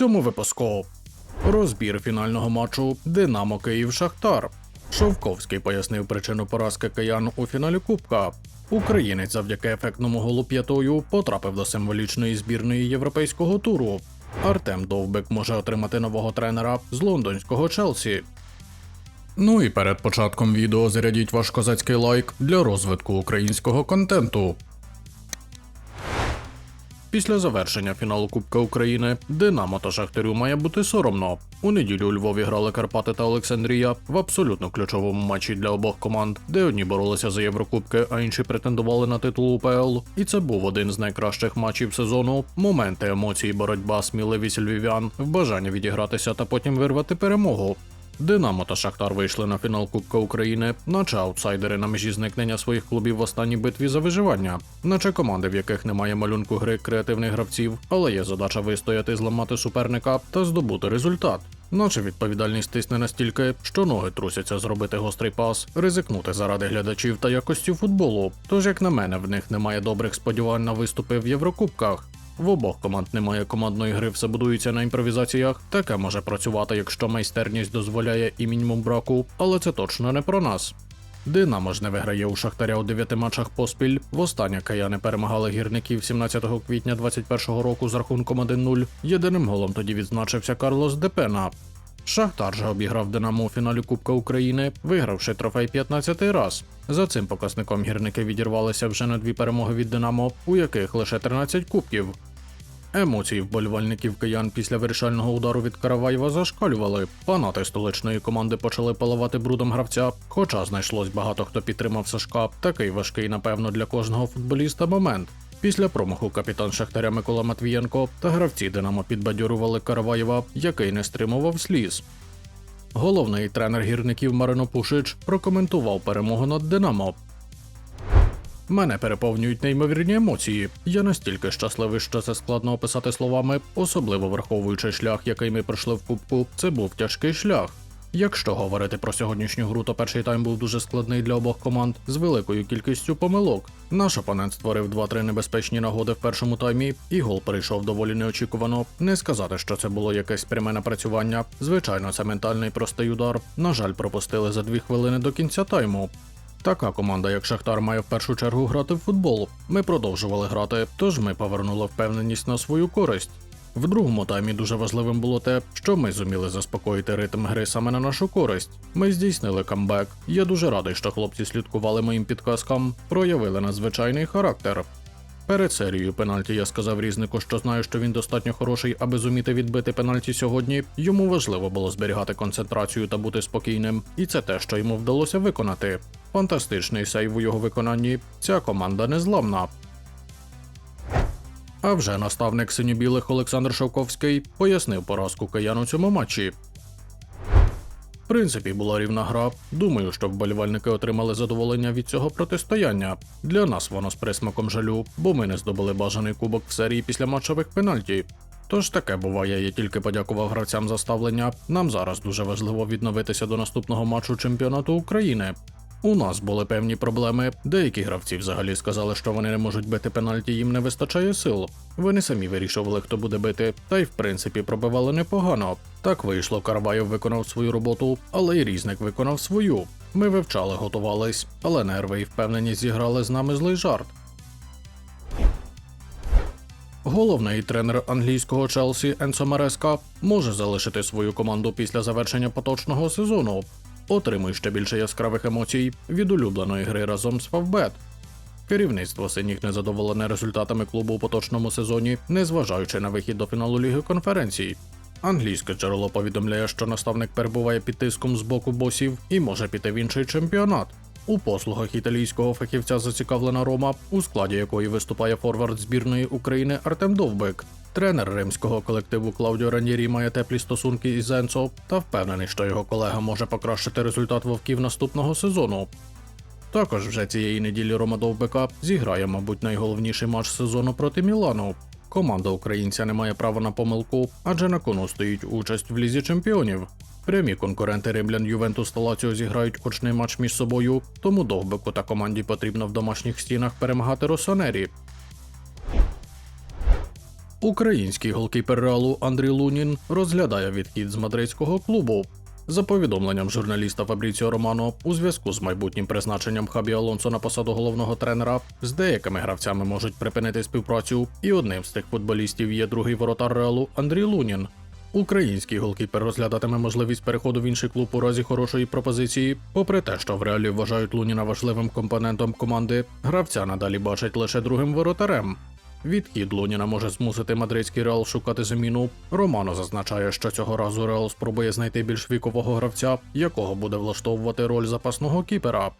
цьому випуску. Розбір фінального матчу Динамо Київ Шахтар. Шовковський пояснив причину поразки киян у фіналі Кубка. Українець завдяки ефектному голу п'ятою потрапив до символічної збірної європейського туру. Артем Довбик може отримати нового тренера з лондонського Челсі. Ну і перед початком відео зарядіть ваш козацький лайк для розвитку українського контенту. Після завершення фіналу Кубка України Динамо та Шахтарю має бути соромно. У неділю у Львові грали Карпати та Олександрія в абсолютно ключовому матчі для обох команд, де одні боролися за Єврокубки, а інші претендували на титул УПЛ. І це був один з найкращих матчів сезону. Моменти емоцій, боротьба, сміливість львів'ян, в бажанні відігратися та потім вирвати перемогу. Динамо та Шахтар вийшли на фінал Кубка України, наче аутсайдери на межі зникнення своїх клубів в останній битві за виживання, наче команди, в яких немає малюнку гри креативних гравців, але є задача вистояти, зламати суперника та здобути результат. Наче відповідальність тисне настільки, що ноги трусяться зробити гострий пас, ризикнути заради глядачів та якості футболу. Тож, як на мене, в них немає добрих сподівань на виступи в Єврокубках. В обох команд немає командної гри, все будується на імпровізаціях. Таке може працювати, якщо майстерність дозволяє і мінімум браку, але це точно не про нас. Динамо ж не виграє у Шахтаря у дев'яти матчах поспіль. Востаннє кияни перемагали гірників 17 квітня 2021 року з рахунком 1-0. Єдиним голом тоді відзначився Карлос Депена. Шахтар же обіграв Динамо у фіналі Кубка України, вигравши трофей 15 раз. За цим показником гірники відірвалися вже на дві перемоги від Динамо, у яких лише 13 кубків. Емоції вболівальників киян після вирішального удару від Караваєва зашкалювали. Фанати столичної команди почали поливати брудом гравця. Хоча знайшлось багато хто підтримав Сашка. Такий важкий, напевно, для кожного футболіста момент. Після промаху капітан Шахтаря Микола Матвієнко та гравці Динамо підбадьорували Караваєва, який не стримував сліз. Головний тренер гірників Марино Пушич прокоментував перемогу над Динамо. Мене переповнюють неймовірні емоції. Я настільки щасливий, що це складно описати словами, особливо враховуючи шлях, який ми пройшли в кубку. Це був тяжкий шлях. Якщо говорити про сьогоднішню гру, то перший тайм був дуже складний для обох команд з великою кількістю помилок. Наш опонент створив 2-3 небезпечні нагоди в першому таймі, і гол перейшов доволі неочікувано. Не сказати, що це було якесь пряме напрацювання. Звичайно, це ментальний простий удар. На жаль, пропустили за дві хвилини до кінця тайму. Така команда, як Шахтар, має в першу чергу грати в футбол. Ми продовжували грати, тож ми повернули впевненість на свою користь. В другому таймі дуже важливим було те, що ми зуміли заспокоїти ритм гри саме на нашу користь. Ми здійснили камбек. Я дуже радий, що хлопці слідкували моїм підказкам, проявили надзвичайний характер. Перед серією пенальті я сказав різнику, що знаю, що він достатньо хороший, аби зуміти відбити пенальті сьогодні. Йому важливо було зберігати концентрацію та бути спокійним, і це те, що йому вдалося виконати. Фантастичний сейв у його виконанні. Ця команда незламна. А вже наставник синьо-білих Олександр Шовковський пояснив поразку киян у цьому матчі. Принципі, була рівна гра. Думаю, що вболівальники отримали задоволення від цього протистояння. Для нас воно з присмаком жалю, бо ми не здобули бажаний кубок в серії після матчових пенальті. Тож таке буває, я тільки подякував гравцям за ставлення. Нам зараз дуже важливо відновитися до наступного матчу чемпіонату України. У нас були певні проблеми. Деякі гравці взагалі сказали, що вони не можуть бити пенальті, їм не вистачає сил. Вони самі вирішували, хто буде бити, та й в принципі пробивали непогано. Так вийшло, Карваєв виконав свою роботу, але й різник виконав свою. Ми вивчали, готувались, але нерви і впевненість зіграли з нами злий жарт. Головний тренер англійського Челсі Енсо Мареска може залишити свою команду після завершення поточного сезону. Отримуй ще більше яскравих емоцій від улюбленої гри разом з Фавбет. Керівництво синіх незадоволене результатами клубу у поточному сезоні, незважаючи на вихід до фіналу Ліги конференцій. Англійське джерело повідомляє, що наставник перебуває під тиском з боку босів і може піти в інший чемпіонат. У послугах італійського фахівця зацікавлена Рома, у складі якої виступає форвард збірної України Артем Довбик. Тренер римського колективу Клаудіо Ранірі має теплі стосунки із Енцо та впевнений, що його колега може покращити результат вовків наступного сезону. Також вже цієї неділі Рома Довбика зіграє, мабуть, найголовніший матч сезону проти Мілану. Команда українця не має права на помилку, адже на кону стоїть участь в лізі чемпіонів. Прямі конкуренти римлян Ювентус та Лаціо зіграють очний матч між собою, тому Довбику та команді потрібно в домашніх стінах перемагати Росонері. Український голкіпер Реалу Андрій Лунін розглядає відхід з мадридського клубу. За повідомленням журналіста Фабріціо Романо, у зв'язку з майбутнім призначенням Хабі Алонсо на посаду головного тренера, з деякими гравцями можуть припинити співпрацю, і одним з тих футболістів є другий воротар Реалу Андрій Лунін. Український голкіпер розглядатиме можливість переходу в інший клуб у разі хорошої пропозиції. Попри те, що в реалі вважають Луніна важливим компонентом команди, гравця надалі бачать лише другим воротарем. Відхід Луніна може змусити мадридський Реал шукати заміну. Романо зазначає, що цього разу Реал спробує знайти більш вікового гравця, якого буде влаштовувати роль запасного кіпера.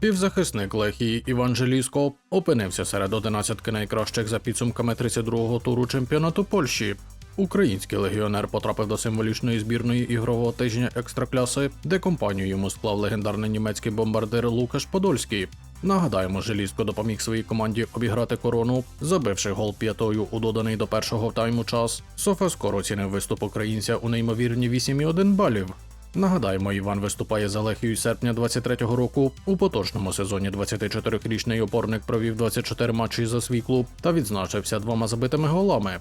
Півзахисник Лехії Іван Желіско опинився серед одинадцятки найкращих за підсумками 32-го туру чемпіонату Польщі. Український легіонер потрапив до символічної збірної ігрового тижня екстракляси, де компанію йому склав легендарний німецький бомбардир Лукаш Подольський. Нагадаємо, Желізко допоміг своїй команді обіграти корону, забивши гол п'ятою у доданий до першого тайму час. Софаскор оцінив виступ українця у неймовірні 8,1 балів. Нагадаємо, Іван виступає за Лехію серпня 23-го року. У поточному сезоні 24-річний опорник провів 24 матчі за свій клуб та відзначився двома забитими голами.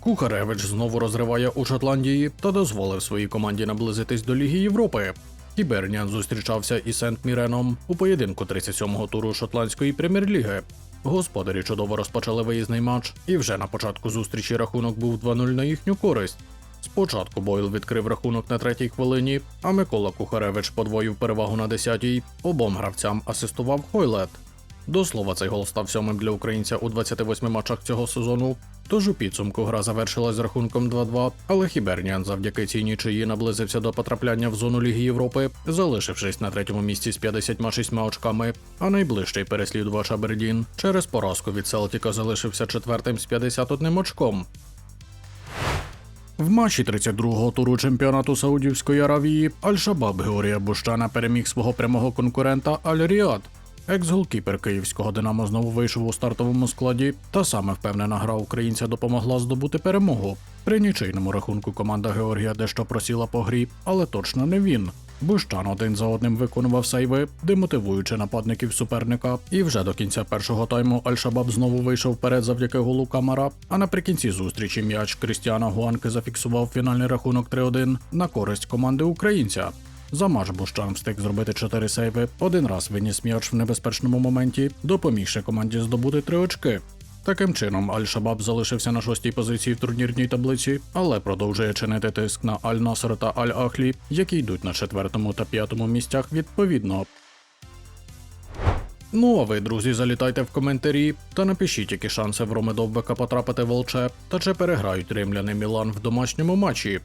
Кухаревич знову розриває у Шотландії та дозволив своїй команді наблизитись до Ліги Європи. Кібернян зустрічався із Сент Міреном у поєдинку 37-го туру шотландської прем'єр-ліги. Господарі чудово розпочали виїзний матч, і вже на початку зустрічі рахунок був 2-0 на їхню користь. Спочатку Бойл відкрив рахунок на третій хвилині, а Микола Кухаревич подвоїв перевагу на десятій. Обом гравцям асистував Хойлет. До слова, цей гол став сьомим для українця у 28 матчах цього сезону. Тож у підсумку гра завершилась рахунком 2-2, але Хіберніан завдяки цій нічиї наблизився до потрапляння в зону Ліги Європи, залишившись на третьому місці з 56 очками, а найближчий переслідувач Абердін через поразку від Селтіка залишився четвертим з 51 очком. В матчі 32-го туру чемпіонату Саудівської Аравії Аль-Шабаб Георгія Бущана переміг свого прямого конкурента Аль-Ріад. Екс-голкіпер київського Динамо знову вийшов у стартовому складі, та саме впевнена гра українця допомогла здобути перемогу. При нічийному рахунку команда Георгія дещо просіла по грі, але точно не він. Бущан один за одним виконував сейви, демотивуючи нападників суперника. І вже до кінця першого тайму Аль-Шабаб знову вийшов вперед завдяки голу Камара. А наприкінці зустрічі м'яч Крістіана Гуанки зафіксував фінальний рахунок 3-1 на користь команди українця. За матч Бущан встиг зробити 4 сейви, один раз виніс м'яч в небезпечному моменті, допомігши команді здобути 3 очки. Таким чином, Аль-Шабаб залишився на шостій позиції в турнірній таблиці, але продовжує чинити тиск на Аль-Наср та Аль-Ахлі, які йдуть на четвертому та п'ятому місцях відповідно. Ну а ви, друзі, залітайте в коментарі та напишіть, які шанси в Роми Довбека потрапити в ЛЧ, та чи переграють римляни Мілан в домашньому матчі.